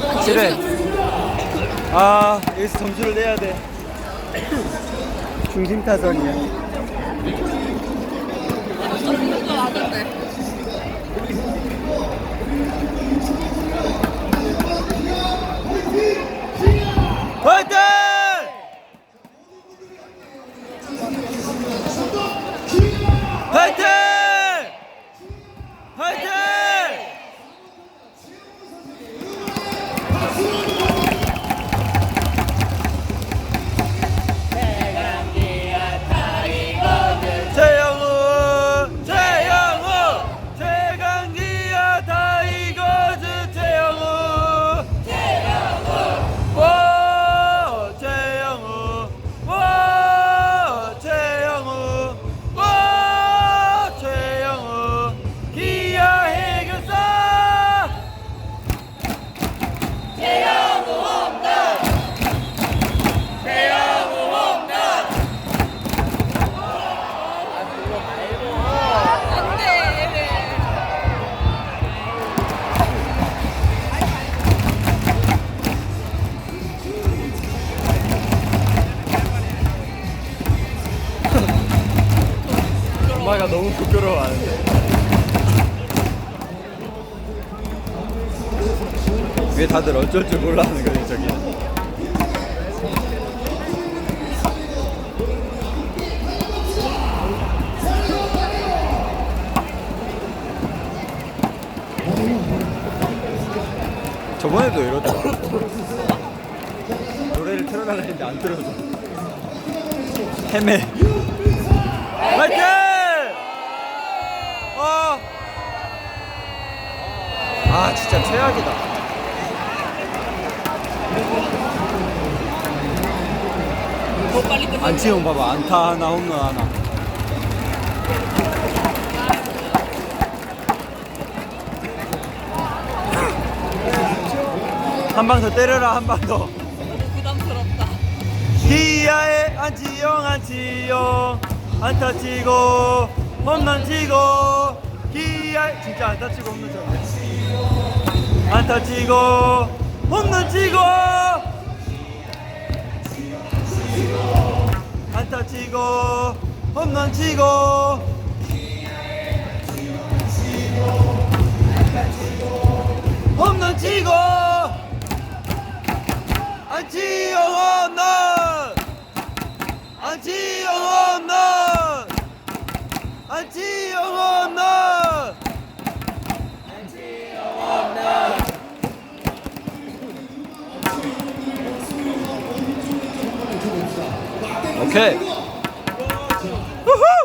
확실해. 아, 여기서 점수를 내야 돼. 중심 타선이야. 엄마가 너무 부끄러워 하는데. 왜 다들 어쩔 줄 몰라 하는 거지 저기. 저번에도 이러더라 노래를 틀어달라 했는데 안 틀어줘. 헤매. 화이팅! 아 진짜 최악이다. 안치홍 봐봐 안타 하나 홈런 하나. 한 방 더 때려라 한 방 더. 부담스럽다. 기아의 안치용 안치용 안타 치고 홈런 치고 기아 진짜 안타 치고 홈런 쳤네 안타 치고 홈런 치고. 안타 치고 홈런 치고. 홈런 치고. 안치용 홈런 안치용 홈런 안치용 홈런 오케이. 우후!